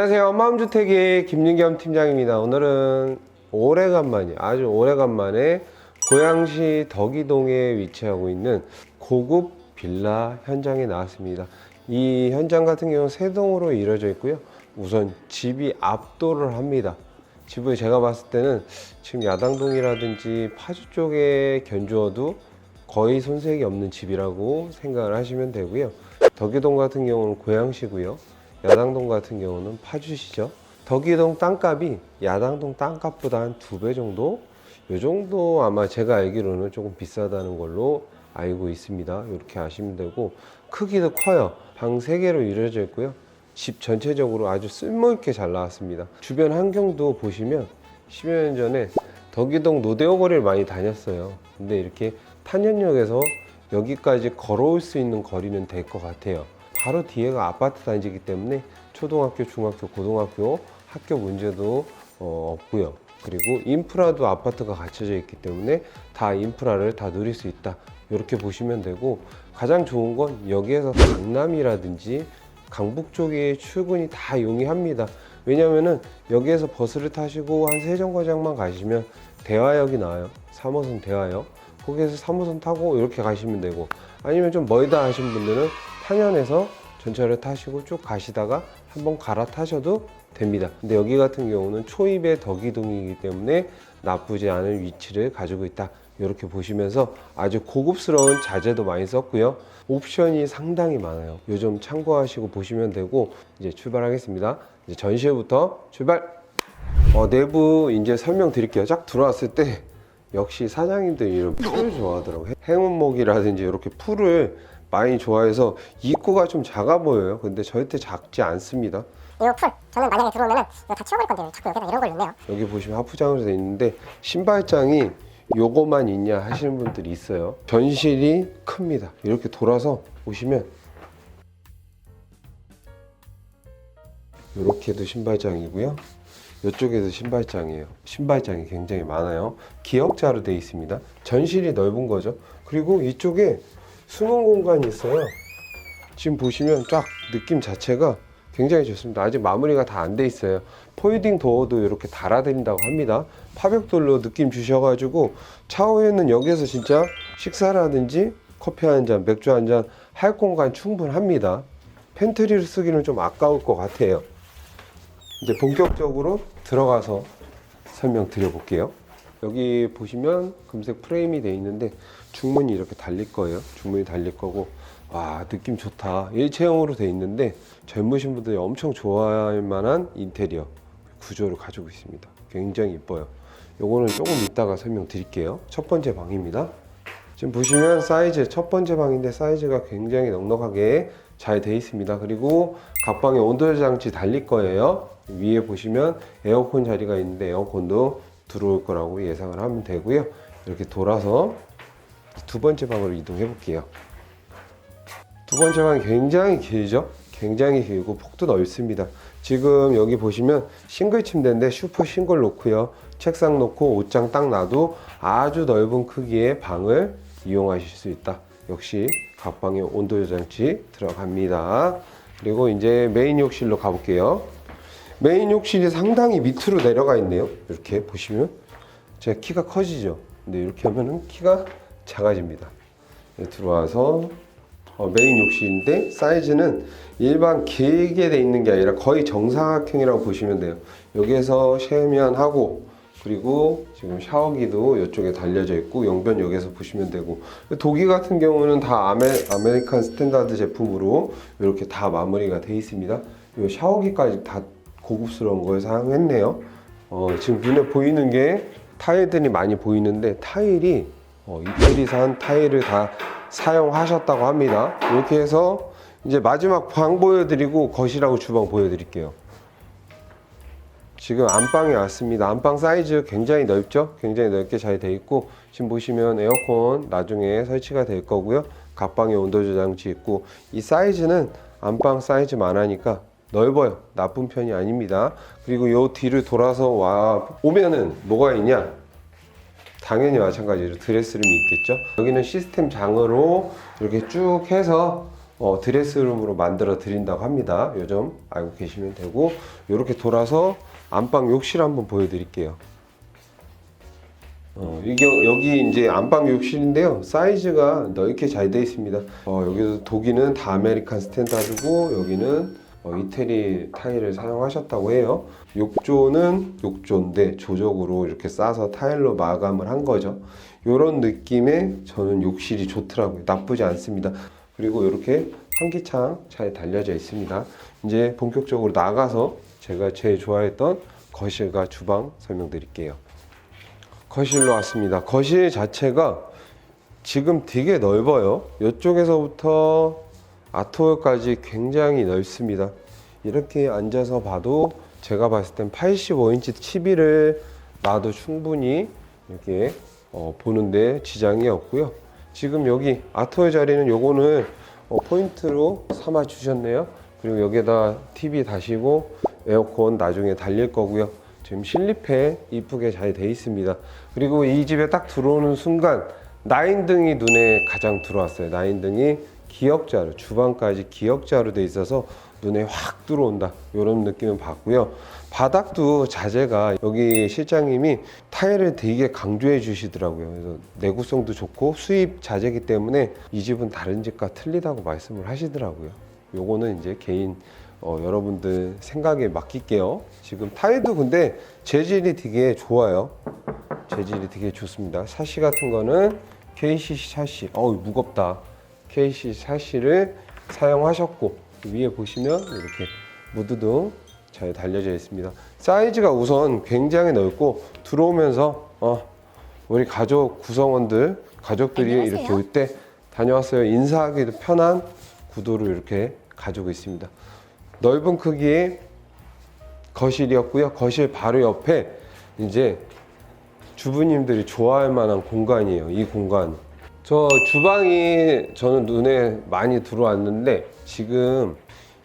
안녕하세요. 마음주택의 김윤겸 팀장입니다. 오늘은 오래간만이 아주 오래간만에 고양시 덕이동에 위치하고 있는 고급 빌라 현장에 나왔습니다. 이 현장 같은 경우는 세 동으로 이루어져 있고요. 우선 집이 압도를 합니다. 집을 제가 봤을 때는 지금 야당동이라든지 파주 쪽에 견주어도 거의 손색이 없는 집이라고 생각을 하시면 되고요. 덕이동 같은 경우는 고양시고요. 야당동 같은 경우는 파주시죠. 덕이동 땅값이 야당동 땅값보다 한 두 배 정도? 요 정도 아마 제가 알기로는 조금 비싸다는 걸로 알고 있습니다. 이렇게 아시면 되고 크기도 커요. 방 3개로 이루어져 있고요. 집 전체적으로 아주 쓸모있게 잘 나왔습니다. 주변 환경도 보시면 10여 년 전에 덕이동 노대오 거리를 많이 다녔어요. 근데 이렇게 탄현역에서 여기까지 걸어올 수 있는 거리는 될 것 같아요. 바로 뒤에가 아파트 단지이기 때문에 초등학교, 중학교, 고등학교 학교 문제도 어, 없고요. 그리고 인프라도 아파트가 갖춰져 있기 때문에 다 인프라를 다 누릴 수 있다. 이렇게 보시면 되고 가장 좋은 건 여기에서 강남이라든지 강북 쪽에 출근이 다 용이합니다. 왜냐면은 여기에서 버스를 타시고 한 세정거장만 가시면 대화역이 나와요. 3호선 대화역. 거기에서 3호선 타고 이렇게 가시면 되고 아니면 좀 멀다 하신 분들은 탄현에서 전철을 타시고 쭉 가시다가 한번 갈아타셔도 됩니다. 근데 여기 같은 경우는 초입의 덕이동이기 때문에 나쁘지 않은 위치를 가지고 있다. 이렇게 보시면서 아주 고급스러운 자재도 많이 썼고요. 옵션이 상당히 많아요. 요점 참고하시고 보시면 되고 이제 출발하겠습니다. 이제 전시회부터 출발. 어, 내부 이제 설명드릴게요. 쫙 들어왔을 때 역시 사장님들이 이런 풀을 좋아하더라고요. 행운목이라든지 이렇게 풀을 많이 좋아해서 입구가 좀 작아 보여요. 근데 절대 작지 않습니다. 이거 풀 저는 만약에 들어오면은 이거 다 치워버릴 건데 왜 자꾸 여기다 이런 걸 넣네요 여기 보시면 하프장으로 되어 있는데 신발장이 요거만 있냐 하시는 분들이 있어요. 전실이 큽니다. 이렇게 돌아서 보시면 이렇게도 신발장이고요. 이쪽에도 신발장이에요. 신발장이 굉장히 많아요. 기역자로 되어 있습니다. 전실이 넓은 거죠. 그리고 이쪽에 숨은 공간이 있어요. 지금 보시면 쫙 느낌 자체가 굉장히 좋습니다. 아직 마무리가 다 안 돼 있어요. 포이딩 도어도 이렇게 달아드린다고 합니다. 파벽돌로 느낌 주셔가지고 차후에는 여기서 진짜 식사라든지 커피 한 잔, 맥주 한 잔 할 공간 충분합니다. 팬트리를 쓰기는 좀 아까울 것 같아요. 이제 본격적으로 들어가서 설명 드려 볼게요. 여기 보시면 금색 프레임이 되어 있는데 중문이 이렇게 달릴 거예요. 중문이 달릴 거고 와 느낌 좋다. 일체형으로 되어 있는데 젊으신 분들이 엄청 좋아할 만한 인테리어 구조를 가지고 있습니다. 굉장히 이뻐요. 요거는 조금 이따가 설명드릴게요. 첫 번째 방입니다. 지금 보시면 사이즈 첫 번째 방인데 사이즈가 굉장히 넉넉하게 잘 되어 있습니다. 그리고 각 방에 온도 장치 달릴 거예요. 위에 보시면 에어컨 자리가 있는데 에어컨도 들어올 거라고 예상을 하면 되고요. 이렇게 돌아서 두 번째 방으로 이동해 볼게요. 두 번째 방이 굉장히 길죠? 굉장히 길고 폭도 넓습니다. 지금 여기 보시면 싱글 침대인데 슈퍼 싱글 놓고요. 책상 놓고 옷장 딱 놔도 아주 넓은 크기의 방을 이용하실 수 있다. 역시 각 방에 온도 조장치 들어갑니다. 그리고 이제 메인 욕실로 가볼게요. 메인 욕실이 상당히 밑으로 내려가 있네요. 이렇게 보시면 제가 키가 커지죠. 근데 이렇게 하면은 키가 작아집니다. 네, 들어와서 어, 메인 욕실인데 사이즈는 일반 길게 돼 있는 게 아니라 거의 정사각형이라고 보시면 돼요. 여기에서 세면하고 그리고 지금 샤워기도 이쪽에 달려져 있고 용변 여기서 보시면 되고 독일 같은 경우는 다 아메, 아메리칸 스탠다드 제품으로 이렇게 다 마무리가 돼 있습니다. 이 샤워기까지 다 고급스러운 걸 사용했네요. 어, 지금 눈에 보이는 게 타일들이 많이 보이는데 타일이 어, 이태리 산 타일을 다 사용하셨다고 합니다. 이렇게 해서 이제 마지막 방 보여드리고 거실하고 주방 보여드릴게요. 지금 안방에 왔습니다. 안방 사이즈 굉장히 넓죠? 굉장히 넓게 잘 돼 있고 지금 보시면 에어컨 나중에 설치가 될 거고요. 각 방에 온도 조장치 있고 이 사이즈는 안방 사이즈만 하니까 넓어요. 나쁜 편이 아닙니다. 그리고 요 뒤를 돌아서 와 오면은 뭐가 있냐? 당연히 마찬가지로 드레스룸이 있겠죠. 여기는 시스템 장으로 이렇게 쭉 해서 어, 드레스룸으로 만들어 드린다고 합니다. 요점 알고 계시면 되고 이렇게 돌아서 안방 욕실 한번 보여드릴게요. 어, 이게 여기 이제 안방 욕실인데요. 사이즈가 넓게 잘 되어 있습니다. 어, 여기도 독일은 다 아메리칸 스탠다드고 여기는 어, 이태리 타일을 사용하셨다고 해요. 욕조는 욕조인데 조적으로 이렇게 싸서 타일로 마감을 한 거죠. 이런 느낌의 저는 욕실이 좋더라고요. 나쁘지 않습니다. 그리고 이렇게 환기창 잘 달려져 있습니다. 이제 본격적으로 나가서 제가 제일 좋아했던 거실과 주방 설명드릴게요. 거실로 왔습니다. 거실 자체가 지금 되게 넓어요. 이쪽에서부터 아트홀까지 굉장히 넓습니다. 이렇게 앉아서 봐도 제가 봤을 땐 85인치 TV를 놔도 충분히 이렇게 어, 보는데 지장이 없고요. 지금 여기 아트홀 자리는 요거는 어, 포인트로 삼아 주셨네요. 그리고 여기에다 TV 다시고 에어컨 나중에 달릴 거고요. 지금 실리패 이쁘게 잘 돼 있습니다. 그리고 이 집에 딱 들어오는 순간 나인등이 눈에 가장 들어왔어요. 나인등이 기역자로 주방까지 기역자로 돼 있어서 눈에 확 들어온다. 이런 느낌을 받고요. 바닥도 자재가 여기 실장님이 타일을 되게 강조해 주시더라고요. 그래서 내구성도 좋고 수입 자재이기 때문에 이 집은 다른 집과 틀리다고 말씀을 하시더라고요. 요거는 이제 개인 어, 여러분들 생각에 맡길게요. 지금 타일도 근데 재질이 되게 좋아요. 재질이 되게 좋습니다. 샤시 같은 거는 KCC 샤시. 어우 무겁다. KCC 샤시를 사용하셨고 위에 보시면 이렇게 무드도 잘 달려져 있습니다. 사이즈가 우선 굉장히 넓고 들어오면서 어, 우리 가족 구성원들 가족들이 안녕하세요. 이렇게 올 때 다녀왔어요. 인사하기도 편한 구도를 이렇게 가지고 있습니다. 넓은 크기의 거실이었고요. 거실 바로 옆에 이제 주부님들이 좋아할 만한 공간이에요. 이 공간. 저 주방이 저는 눈에 많이 들어왔는데 지금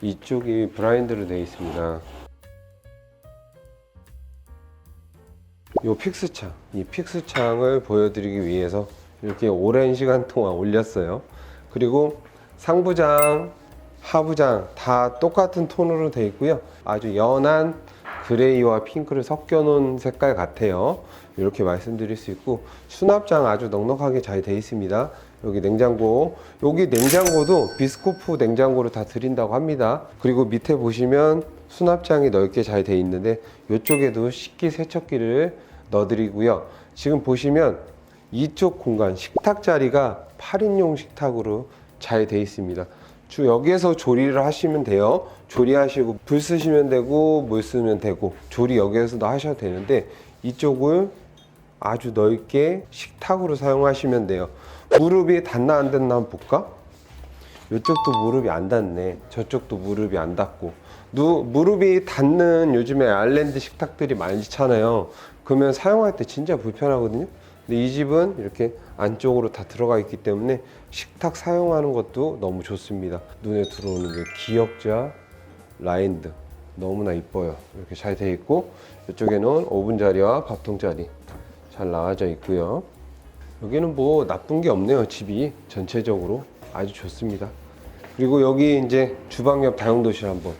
이쪽이 브라인드로 되어 있습니다. 요 픽스창, 이 픽스창을 보여드리기 위해서 이렇게 오랜 시간 동안 올렸어요. 그리고 상부장, 하부장 다 똑같은 톤으로 되어 있고요. 아주 연한 그레이와 핑크를 섞여 놓은 색깔 같아요. 이렇게 말씀드릴 수 있고 수납장 아주 넉넉하게 잘 되어 있습니다. 여기 냉장고, 여기 냉장고도 비스코프 냉장고를 다 드린다고 합니다. 그리고 밑에 보시면 수납장이 넓게 잘 되어 있는데 이쪽에도 식기 세척기를 넣어 드리고요. 지금 보시면 이쪽 공간 식탁 자리가 8인용 식탁으로 잘 되어 있습니다. 주 여기에서 조리를 하시면 돼요. 조리하시고 불 쓰시면 되고 물 쓰면 되고 조리 여기에서도 하셔도 되는데 이쪽을 아주 넓게 식탁으로 사용하시면 돼요. 무릎이 닿나 안 닿나 한번 볼까? 이쪽도 무릎이 안 닿네. 저쪽도 무릎이 안 닿고. 누, 무릎이 닿는 요즘에 아일랜드 식탁들이 많잖아요. 그러면 사용할 때 진짜 불편하거든요. 근데 이 집은 이렇게 안쪽으로 다 들어가 있기 때문에 식탁 사용하는 것도 너무 좋습니다. 눈에 들어오는 게 기역자 라인드 너무나 이뻐요. 이렇게 잘 돼 있고 이쪽에는 오븐 자리와 밥통 자리 잘 나와져 있고요. 여기는 뭐 나쁜 게 없네요. 집이 전체적으로 아주 좋습니다. 그리고 여기 이제 주방 옆 다용도실 한번.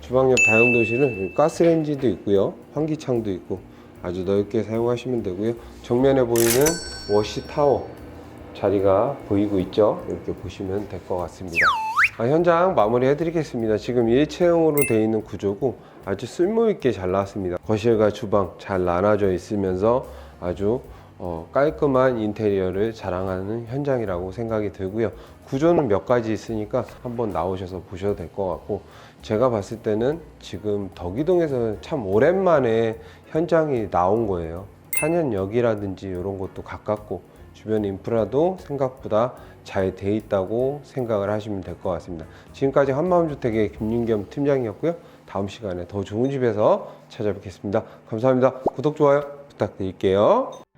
주방 옆 다용도실은 가스레인지도 있고요. 환기창도 있고 아주 넓게 사용하시면 되고요. 정면에 보이는 워시 타워 자리가 보이고 있죠. 이렇게 보시면 될 것 같습니다. 아, 현장 마무리 해드리겠습니다. 지금 일체형으로 되어 있는 구조고 아주 쓸모있게 잘 나왔습니다. 거실과 주방 잘 나눠져 있으면서 아주 어, 깔끔한 인테리어를 자랑하는 현장이라고 생각이 들고요. 구조는 몇 가지 있으니까 한번 나오셔서 보셔도 될 것 같고 제가 봤을 때는 지금 덕이동에서 참 오랜만에 현장이 나온 거예요. 탄현역이라든지 이런 것도 가깝고 주변 인프라도 생각보다 잘 돼 있다고 생각을 하시면 될 것 같습니다. 지금까지 한마음주택의 김윤겸 팀장이었고요. 다음 시간에 더 좋은 집에서 찾아뵙겠습니다. 감사합니다. 구독, 좋아요 부탁드릴게요.